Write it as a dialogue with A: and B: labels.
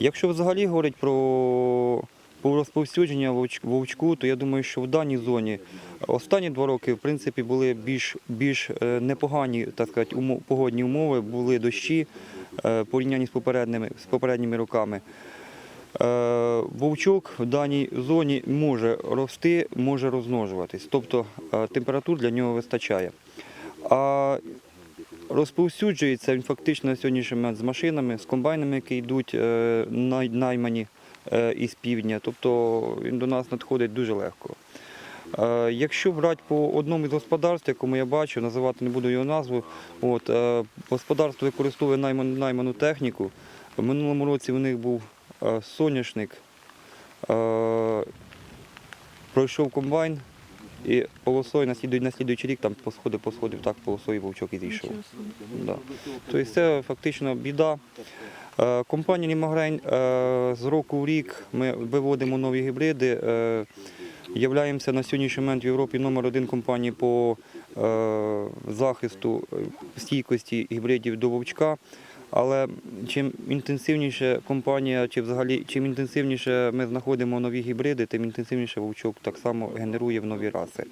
A: Якщо взагалі говорить про, розповсюдження вовчку, то я думаю, що в даній зоні останні два роки в принципі були більш, більш е, непогані так сказати, умов, погодні умови, були дощі е, порівняні з попередніми, з попередніми роками. Е, Вовчок в даній зоні може рости, може розмножуватись, тобто температур для нього вистачає. А розповсюджується він фактично на сьогоднішній момент з машинами, з комбайнами, які йдуть е, наймані е, із півдня. Тобто він до нас надходить дуже легко. Е, Якщо брати по одному із господарств, якому я бачу, називати не буду його назву, от, господарство використовує найману, найману техніку. В минулому році у них був соняшник, пройшов комбайн і полосою на слідуючий, рік там посходив, посходив, так полосою вовчок і зійшов. Да. Тобто це фактично біда. Е, Компанія Лімагрейн е, з року в рік ми виводимо нові гібриди. е, Являємося на сьогоднішній момент в Європі номер один компанії по захисту стійкості гібридів до вовчка. Але чим інтенсивніше компанія, чи взагалі чим інтенсивніше ми знаходимо нові гібриди, тим інтенсивніше вовчок так само генерує в нові раси.